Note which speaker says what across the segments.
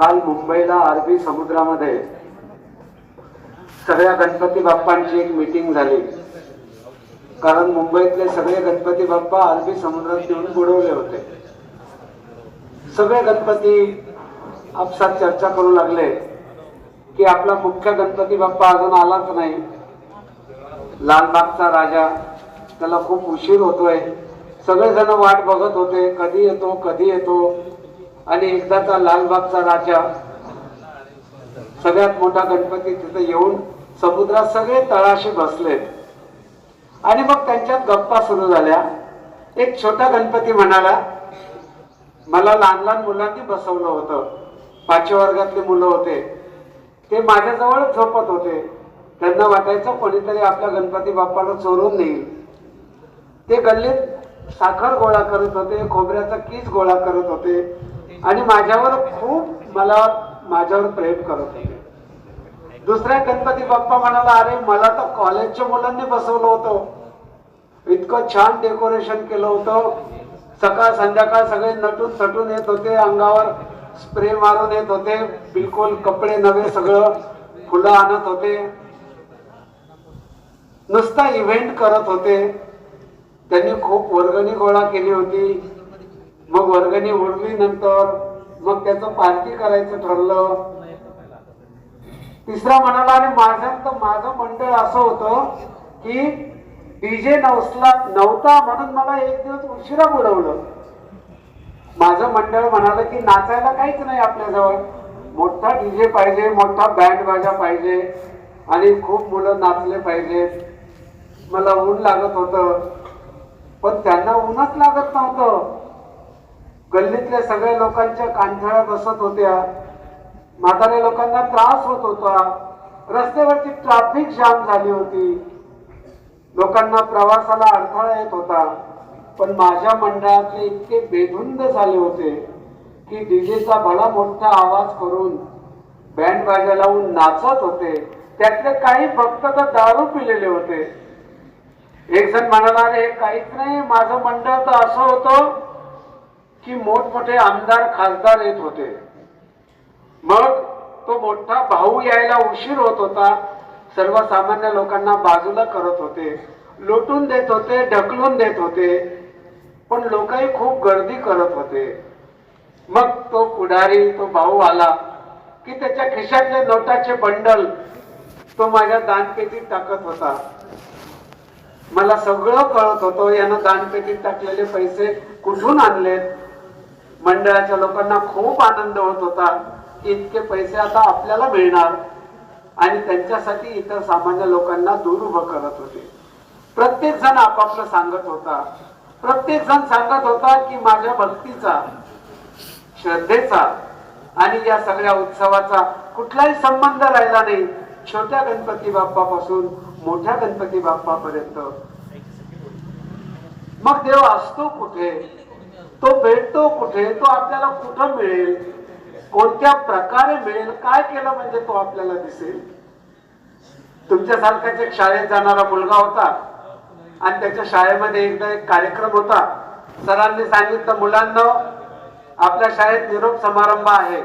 Speaker 1: काल मुंबईला अरबी समुद्रामध्ये सगळ्या गणपती बाप्पांची एक मीटिंग झाली. कारण मुंबईतले सगळे गणपती बाप्पा अरबी समुद्रात येऊन बुडवले होते. सगळे गणपती आपसात चर्चा करू लागले की आपला मुख्य गणपती बाप्पा अजून आलाच नाही. लालबागचा राजा त्याला खूप उशीर होतोय. सगळेजण वाट बघत होते कधी येतो कधी येतो. आणि एकदाचा लालबागचा राजा सगळ्यात मोठा गणपती तिथे येऊन समुद्रात सगळे तळाशी बसले. आणि मग त्यांच्यात गप्पा सुरू झाल्या. एक छोटा गणपती म्हणाला मला लहान लहान मुलांनी बसवलं होतं. पाचव्या वर्गातले मुलं होते. ते माझ्याजवळ झोपत होते. त्यांना वाटायचं कोणीतरी आपल्या गणपती बाप्पाला चोरून नेईल. ते गल्लीत साखर गोळा करत होते खोबऱ्याचा कीस गोळा करत होते. आणि माझ्यावर खूप मला माझ्यावर प्रेम करत होते. दुसऱ्या गणपती बाप्पा म्हणाला अरे मला तर कॉलेजच्या मुलांनी बसवलं होतं. इतकं छान डेकोरेशन केलं होतं. सकाळ संध्याकाळ सगळे नटून सटून येत होते अंगावर स्प्रे मारून येत होते बिलकुल कपडे नवे सगळं फुलं आणत होते. नुसता इव्हेंट करत होते. त्यांनी खूप वर्गणी गोळा केली होती. मग वर्गणी उडली नंतर मग त्याचं पालखी करायचं ठरलं. तिसरा म्हणाला आणि माझं तर माझं मंडळ असं होतं की डीजे नवसला नव्हता म्हणून मला एक दिवस उशिरा बुडवलं. माझं मंडळ म्हणालं की नाचायला काहीच नाही आपल्याजवळ. मोठा डीजे पाहिजे मोठा बँड बाजा पाहिजे आणि खूप मुलं नाचले पाहिजे. मला ऊन लागत होतं. पण त्यांना ऊनच लागत नव्हतं. गल्लीतल्या सगळ्या लोकांच्या कांठाळ्या बसत होत्या. म्हाताऱ्या लोकांना त्रास होत होता. रस्त्यावरची ट्रॅफिक जाम झाली होती. लोकांना प्रवासाला अडथळा येत होता. पण माझ्या मंडळातले इतके बेधुंद झाले होते की डीजेचा भला मोठा आवाज करून बँड बाजा लावून नाचत होते. त्यातले काही भक्त तर दारू पिलेले होते. एक जण म्हणाला रे हे काहीच नाही. माझं मंडळ तर असं होतं की मोठमोठे आमदार खासदार येत होते. मग तो मोठा भाऊ यायला उशीर होत होता. सर्वसामान्य लोकांना बाजूला करत होते. लुटून देत होते ढकलून देत होते. पण लोकही खूप गर्दी करत होते. मग तो पुढारी तो भाऊ आला की त्याच्या खिशातले नोटाचे बंडल तो माझ्या दानपेटीत टाकत होता. मला सगळं कळत होतं. यानं दानपेटीत टाकलेले पैसे कुठून आणलेत? मंडळाच्या लोकांना खूप आनंद होत होता. की इतके पैसे आता आपल्याला मिळणार. आणि त्यांच्यासाठी इतर सामान्य लोकांना दूर उभं करत होते. प्रत्येक जण आपापलं सांगत होता. प्रत्येक जण सांगत होता की माझ्या भक्तीचा श्रद्धेचा आणि या सगळ्या उत्सवाचा कुठलाही संबंध राहिला नाही. छोट्या गणपती बाप्पा पासून मोठ्या गणपती बाप्पापर्यंत. मग देव असतो कुठे? तो भेटतो कुठे तो आपल्याला कुठं मिळेल? कोणत्या प्रकारे मिळेल? काय केलं म्हणजे तो आपल्याला दिसेल? तुमच्यासारखाच एक शाळेत जाणारा मुलगा होता आणि त्याच्या शाळेमध्ये एकदा एक कार्यक्रम होता. सरांनी सांगितलं मुलांना आपल्या शाळेत निरोप समारंभ आहे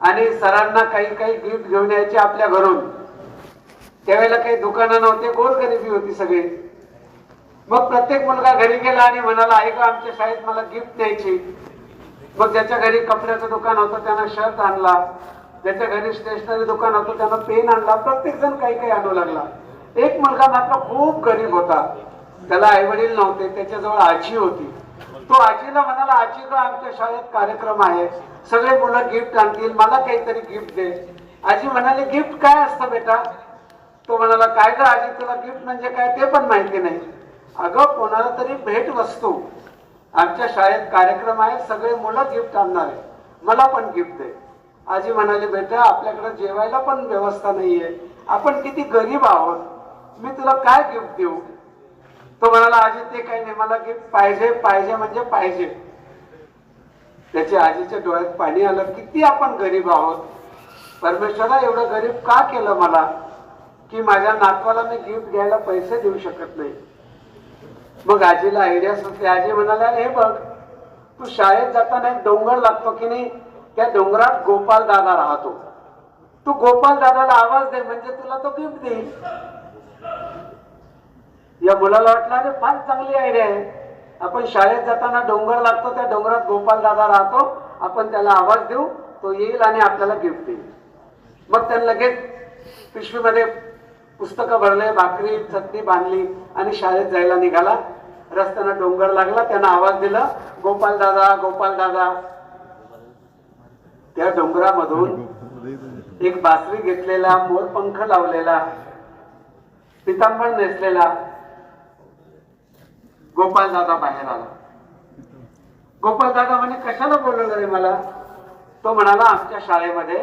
Speaker 1: आणि सरांना काही काही गिफ्ट घेऊन यायचे आपल्या घरून. त्यावेळेला काही दुकानं नव्हते गोरगरिबी होती सगळी? मग प्रत्येक मुलगा घरी गेला आणि म्हणाला ऐक आमच्या शाळेत मला गिफ्ट द्यायची. मग ज्याच्या घरी कपड्याचं दुकान होतं त्यानं शर्ट आणला. ज्याच्या घरी स्टेशनरी दुकान होतं त्यानं पेन आणला. प्रत्येक जण काही काही आणू लागला. एक मुलगा मात्र खूप गरीब होता. त्याला आई वडील नव्हते त्याच्याजवळ आजी होती. तो आजीला म्हणाला आजी ग आमच्या शाळेत कार्यक्रम आहे. सगळे मुलं गिफ्ट आणतील. मला काहीतरी गिफ्ट दे. आजी म्हणाली गिफ्ट काय असतं बेटा? तो म्हणाला काय ग आजी तुला गिफ्ट म्हणजे काय ते पण माहिती नाही. अगं कोणाला तरी भेट वस्तू. आमच्या शाळेत कार्यक्रम आहे सगळे मुलं गिफ्ट आणणार आहे मला पण गिफ्ट दे. आजी म्हणाली बेटा आपल्याकडे जेवायला पण व्यवस्था नाहीये. आपण किती गरीब आहोत. मी तुला काय गिफ्ट देऊ? तो म्हणाला आजी ते काही नाही. मला गिफ्ट पाहिजे पाहिजे म्हणजे पाहिजे. त्याच्या आजीच्या डोळ्यात पाणी आलं किती आपण गरीब आहोत. परमेश्वरा एवढं गरीब का केलं मला? की माझ्या नातवाला मी गिफ्ट घ्यायला पैसे देऊ शकत नाही. मग आजीला आयडिया सुचली आजी म्हणाल्या हे बघ तू शाळेत जाताना एक डोंगर लागतो की नाही त्या डोंगरात गोपाल दादा राहतो. तू गोपाल दादाला आवाज दे म्हणजे तुला तो गिफ्ट देईल. या मुलाला वाटलं अरे फार चांगली आयडिया आहे. आपण शाळेत जाताना डोंगर लागतो त्या डोंगरात गोपाल दादा राहतो. आपण त्याला आवाज देऊ तो येईल आणि आपल्याला गिफ्ट देईल. मग त्यांना लगेच पिशवीमध्ये पुस्तकं भरले भाकरी चटणी बांधली आणि शाळेत जायला निघाला. रस्त्यानं डोंगर लागला त्यांना आवाज दिला गोपाल दादा गोपाल दादा. त्या डोंगरामधून एक बासरी घेतलेला मोरपंख लावलेला पितांबर नेसलेला गोपाल दादा बाहेर आला. गोपाल दादा म्हणे कशाला बोलवलं रे मला? तो म्हणाला आमच्या शाळेमध्ये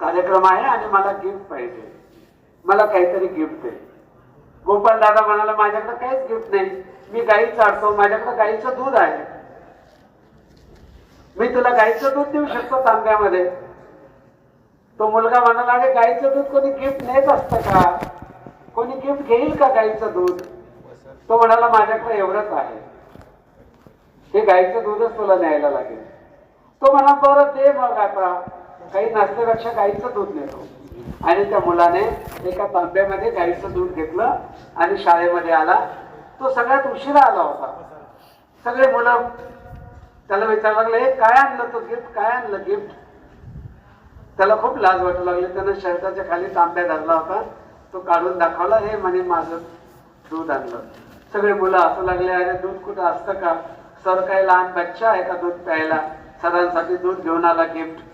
Speaker 1: कार्यक्रम आहे आणि मला गिफ्ट पाहिजे. मला काहीतरी गिफ्ट दे. गोपाल दादा म्हणाला माझ्याकडे काहीच गिफ्ट नाही. मी गाई चालतो माझ्याकडे गाईचं दूध आहे. मी तुला गाईचं दूध देऊ शकतो तांब्यामध्ये. तो मुलगा म्हणाला अरे गाईचं दूध कोणी गिफ्ट नेत असतं का? कोणी गिफ्ट घेईल का गाईचं दूध? तो म्हणाला माझ्याकडे एवढंच आहे. हे गाईचं दूधच तुला न्यायला लागेल. तो म्हणा बरं दे मग आता. काही नसल्यापेक्षा गाईचं दूध नेतो. आणि त्या मुलाने एका तांब्यामध्ये गाईचं दूध घेतलं आणि शाळेमध्ये आला. तो सगळ्यात उशिरा आला होता. सगळे मुलं त्याला विचारायला लागले "हे काय आणलं तो गिफ्ट काय आणलं गिफ्ट त्याला खूप लाज वाटू लागली. त्यानं शर्टाच्या खाली तांब्या धरला होता. तो काढून दाखवला हे म्हणे माझं दूध आणलं. सगळे मुलं असं लागले अरे दूध कुठं असतं का? सर काही लहान बच्चा आहे का दूध प्यायला? सरांसाठी दूध घेऊन आला गिफ्ट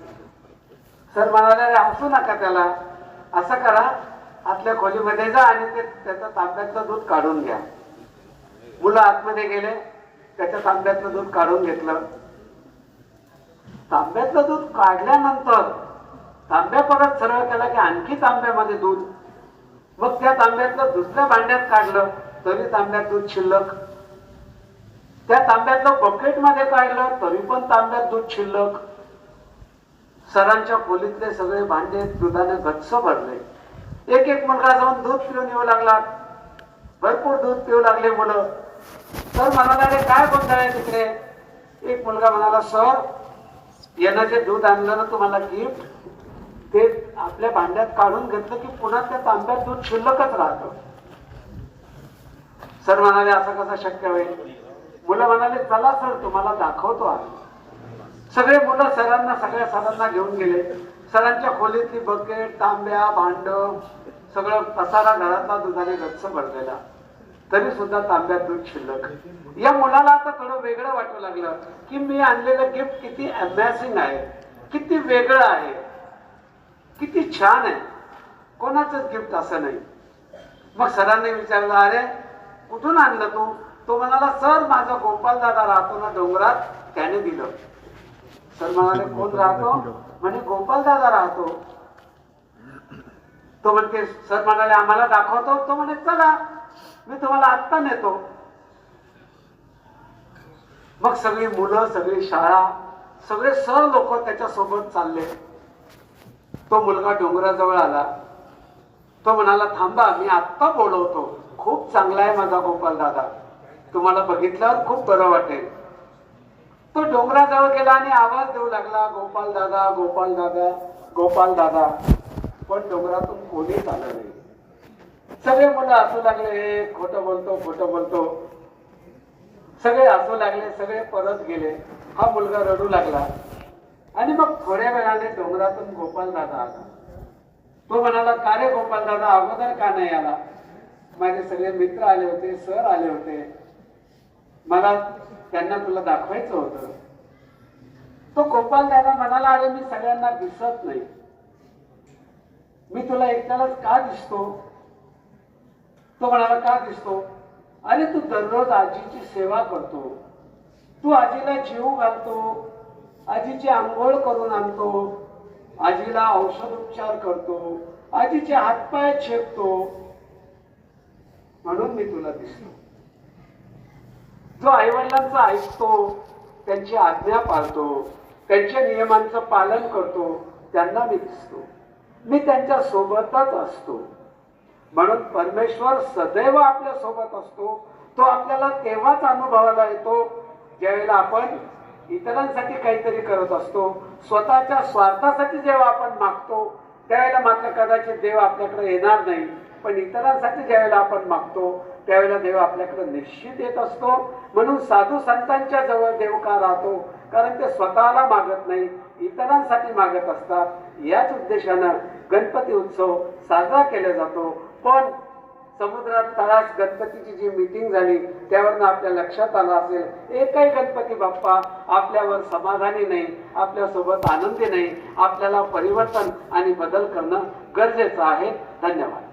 Speaker 1: सर म्हणाले "अरे हसू नका त्याला. असं करा आतल्या खोलीमध्ये जा आणि ते त्याचं तांब्यातलं दूध काढून घ्या. मुलं आतमध्ये गेले त्याच्या तांब्यातलं दूध काढून घेतलं. तांब्यातलं दूध काढल्यानंतर तांब्या परत सरळ केला की आणखी तांब्यामध्ये दूध. मग त्या तांब्यातलं दुसऱ्या भांड्यात काढलं तरी तांब्यात दूध शिल्लक. त्या तांब्यातलं बकेटमध्ये काढलं तरी पण तांब्यात दूध शिल्लक. सरांच्या खोलीतले सगळे भांडे दुधाने गच्च भरले. एक एक मुलगा जाऊन दूध पिऊन येऊ लागला. भरपूर दूध पिऊ लागले मुलं. सर म्हणाला "अरे काय गोंधळ आहे तिकडे? एक मुलगा म्हणाला सर यानं जे दूध आणलं ना तुम्हाला गिफ्ट ते आपल्या भांड्यात काढून घेतलं की पुन्हा त्या तांब्यात दूध शिल्लकच राहतं. सर म्हणाले असं कसं शक्य होईल? मुलं म्हणाले चला सर तुम्हाला दाखवतो आम्ही. सगळे मुलं सरांना सगळ्या सरांना घेऊन गेले. सरांच्या खोलीतली बकेट तांब्या भांड सगळं पसारा घरातला दुधाने गच्च भरलेला. तरी सुद्धा तांब्यात दूध शिल्लक. या मुलाला आता थोडं वेगळं वाटू लागलं की मी आणलेलं गिफ्ट किती अभ्यासिंग आहे किती वेगळं आहे किती छान आहे. कोणाचंच गिफ्ट असं नाही. मग सरांनी विचारलं अरे कुठून आणलं तू? तो म्हणाला सर माझा गोपाल दादा राहतो ना डोंगरात त्याने दिलं. सर म्हणाले कोण राहतो? म्हणे गोपाल दादा राहतो. तो म्हणते सर म्हणाले आम्हाला दाखवतो. तो म्हणे चला मी तुम्हाला आत्ता नेतो. मग सगळी मुलं सगळी शाळा सगळे सर लोक त्याच्या सोबत चालले. तो मुलगा डोंगराजवळ आला. तो म्हणाला थांबा मी आत्ता बोलवतो. खूप चांगला आहे माझा गोपाल दादा. तुम्हाला बघितल्यावर खूप बरं वाटेल. तो डोंगराजवळ गेला आणि आवाज देऊ लागला गोपाल दादा गोपाल दादा गोपाल दादा. पण डोंगरातून कोणीच आलं नाही. सगळे मुलं असू लागले हे खोटं बोलतो खोटं बोलतो. सगळे असू लागले सगळे परत गेले. हा मुलगा रडू लागला. आणि मग थोड्या वेळाने डोंगरातून गोपाल दादा आला. तो म्हणाला का रे गोपाल दादा अगोदर का नाही आला? माझे सगळे मित्र आले होते सर आले होते. मला त्यांना तुला दाखवायचं होतं. तो गोपाल दादा म्हणाला अरे मी सगळ्यांना दिसत नाही. मी तुला एकट्यालाच का दिसतो? तो म्हणाला का दिसतो? अरे तू दररोज आजीची सेवा करतो. तू आजीला जीव घालतो. आजीची आंघोळ करून आणतो. आजीला औषध उपचार करतो. आजीचे हातपाय छेपतो. म्हणून मी तुला दिसतो जो आईवडिलांचा ऐकतो त्यांची आज्ञा पाळतो त्यांच्या नियमांचं पालन करतो त्यांना मी दिसतो. मी त्यांच्या सोबतच असतो. म्हणून परमेश्वर सदैव आपल्यासोबत असतो. तो आपल्याला तेव्हाच अनुभवाला येतो ज्यावेळेला आपण इतरांसाठी काहीतरी करत असतो. स्वतःच्या स्वार्थासाठी जेव्हा आपण मागतो त्यावेळेला मात्र कदाचित देव आपल्याकडे येणार नाही. पण इतरांसाठी ज्यावेळेला आपण मागतो त्यावेळेला देव आपल्याकडे निश्चित येत असतो. म्हणून साधू संतांच्या जवळ देव का राहतो? कारण ते स्वतःला मागत नाही इतरांसाठी मागत असतात. याच उद्देशानं गणपती उत्सव साजरा केला जातो. पण समुद्रात तळास गणपतीची जी मीटिंग झाली त्यावरनं आपल्या लक्षात आलं असेल एकही गणपती बाप्पा आपल्यावर समाधानी नाही आपल्यासोबत आनंदी नाही आपल्याला परिवर्तन आणि बदल करणं गरजेचं आहे. धन्यवाद.